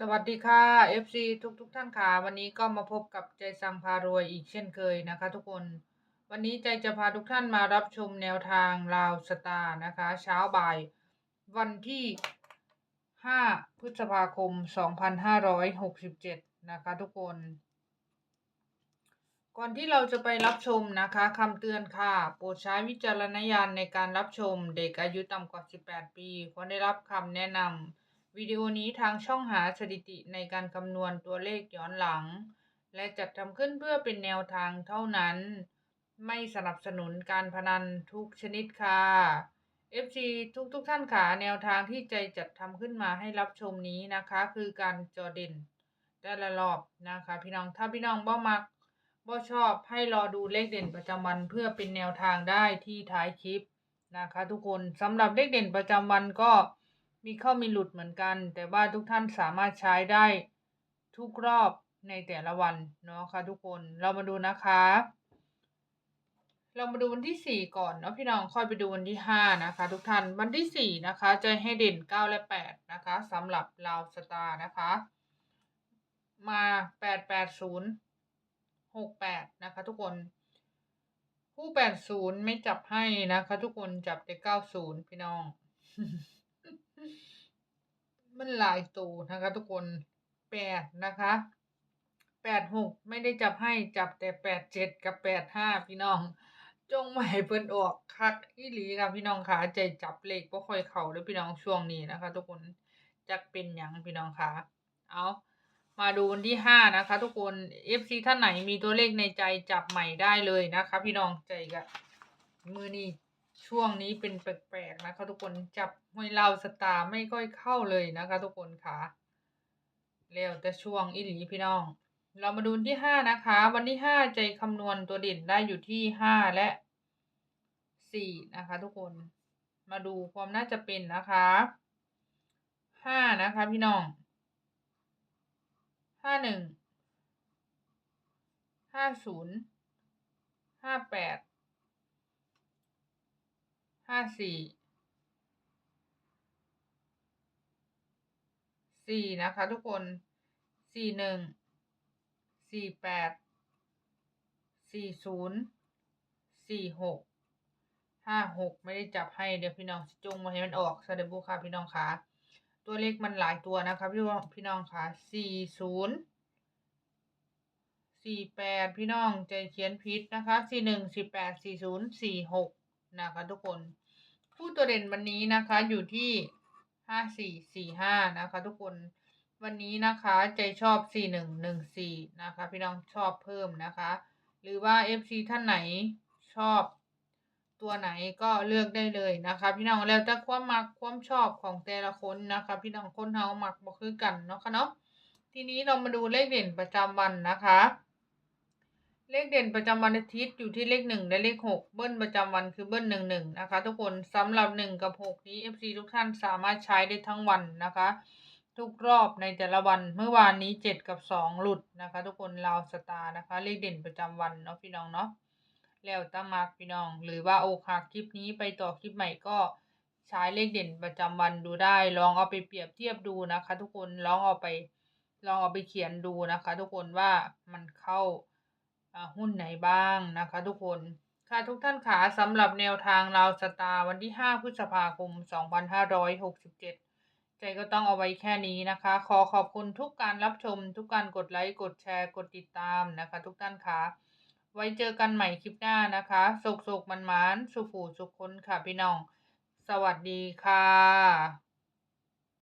สวัสดีค่ะ FC ทุกทุกท่านค่ะ วันนี้ก็มาพบกับใจสังพารวยอีกเช่นเคยนะคะ ทุกคน วันนี้ใจจะพาทุกท่านมารับชมแนวทางลาวสตาร์นะคะ เช้าบ่าย วันที่ 5 พฤษภาคม 2567 นะคะ ทุกคน ก่อนที่เราจะไปรับชมนะคะคำเตือนค่ะ โปรดใช้วิจารณญาณในการรับชมเด็กอายุต่ำกว่า 18 ปีควรได้รับคำแนะนำ วิดีโอนี้ทางช่องหาสถิติในการคำนวณตัวเลขย้อนหลัง และจัดทำขึ้นเพื่อเป็นแนวทางเท่านั้น ไม่สนับสนุนการพนันทุกชนิดค่ะ FC ทุกทุกท่านค่ะแนวทางที่ใจจัดทำขึ้นมาให้รับชมนี้นะคะ คือการจอเด่นแต่ละรอบนะคะ พี่น้องถ้าพี่น้องบ่มักบ่ชอบให้รอดูเลขเด่นประจำวันเพื่อเป็นแนวทางได้ที่ท้ายคลิปนะคะ ทุกคนสำหรับเลขเด่นประจำวันก็ มีเข้ามีหลุดเหมือนกัน แต่ว่าทุกท่านสามารถใช้ได้ทุกรอบในแต่ละวันเนาะค่ะทุกคนเรามาดูนะคะ เรามาดูวันที่สี่ก่อนเนาะพี่น้องค่อยไปดูวันที่ห้านะคะ ทุกท่านวันที่สี่นะคะจะให้เด่นเก้าและแปดนะคะสำหรับลาวสตาร์นะคะ มาแปดแปดศูนย์หกแปดนะคะ ทุกคนผู้แปดศูนย์ไม่จับให้นะคะ ทุกคนจับแต่เก้าศูนย์พี่น้อง มันหลายตัวนะคะทุกคนแปดนะคะแปดหกไม่ได้จับให้จับแต่แปดเจ็ดกับแปดห้าพี่น้อง จงไม่เพิ่นออกคักอีหลีค่ะพี่น้องค่ะใจจับเลขบ่ค่อยเข้าเด้อพี่น้องช่วงนี้นะคะ ทุกคนจักเป็นหยังพี่น้องค่ะเอามาดูวันที่ห้านะคะ ทุกคน FC ท่านไหนมีตัวเลขในใจจับใหม่ได้เลยนะคะ พี่น้องใจกะมือนี้ ช่วงนี้เป็นแปลกๆนะคะทุกคนจับห้วยเราสตาร์ไม่ค่อยเข้าเลยนะคะ ทุกคนค่ะแล้วแต่ช่วงอีหลีพี่น้อง เรามาดูที่ห้านะคะ วันที่ห้าใจคำนวณตัวเด่นได้อยู่ที่ห้าและสี่นะคะ ทุกคนมาดูความน่าจะเป็นนะคะห้านะคะ พี่น้องห้าหนึ่งห้าศูนย์ห้าแปด ห้าสี่สี่นะคะทุกคนสี่หนึ่งสี่แปดสี่ศูนย์สี่หกห้าหกไม่ได้จับให้เดี๋ยวพี่น้องสิจงมาให้มันออกสเดบุค่ะพี่น้องค่ะตัวเลขมันหลายตัวนะคะพี่น้องพี่น้องค่ะสี่ศูนย์สี่แปดพี่น้องใจเขียนพิษนะคะสี่หนึ่งสี่แปดสี่ศูนย์สี่หกนะคะทุกคน ผู้ตัวเด่นวันนี้นะคะอยู่ที่ห้าสี่สี่ห้านะคะทุกคนวันนี้นะคะใจชอบสี่หนึ่งหนึ่งสี่นะคะ พี่น้องชอบเพิ่มนะคะ หรือว่า FC ท่านไหนชอบตัวไหนก็เลือกได้เลยนะคะ พี่น้องแล้วแต่ความมักความชอบของแต่ละคนนะคะ พี่น้องคนเฮามักบ่คือกันเนาะค่ะเนาะทีนี้เรามาดูเลขเด่นประจำวันนะคะ เลขเด่นประจำวันอาทิตย์อยู่ที่เลขหนึ่งและเลขหกเบิ้ลประจำวันคือเบิ้ลหนึ่งหนึ่งนะคะ ทุกคนสำหรับหนึ่งกับหกนี้ FC ทุกท่านสามารถใช้ได้ทั้งวันนะคะ ทุกรอบในแต่ละวันเมื่อวานนี้เจ็ดกับสองหลุดนะคะ ทุกคนลาวสตาร์นะคะ เลขเด่นประจำวันเนาะพี่น้องเนาะแล้วตามากพี่น้อง หรือว่าโอคาคลิปนี้ไปต่อคลิปใหม่ก็ใช้เลขเด่นประจำวันดูได้ ลองเอาไปเปรียบเทียบดูนะคะ ทุกคนลองเอาไปลองเอาไปเขียนดูนะคะ ทุกคนว่ามันเข้า หุ้นไหนบ้างนะคะทุกคน ค่ะทุกท่านขาสำหรับแนวทางราวสตาร์วันที่ 5 พฤษภาคม 2567 ใจก็ต้องเอาไว้แค่นี้นะคะ ขอขอบคุณทุกการรับชม ทุกการกดไลค์ กดแชร์ กดติดตามนะคะ ทุกท่านคะไว้เจอกันใหม่คลิปหน้านะคะสุกสุกมันมันสุขูสุขคนค่ะพี่น้อง สวัสดีค่ะ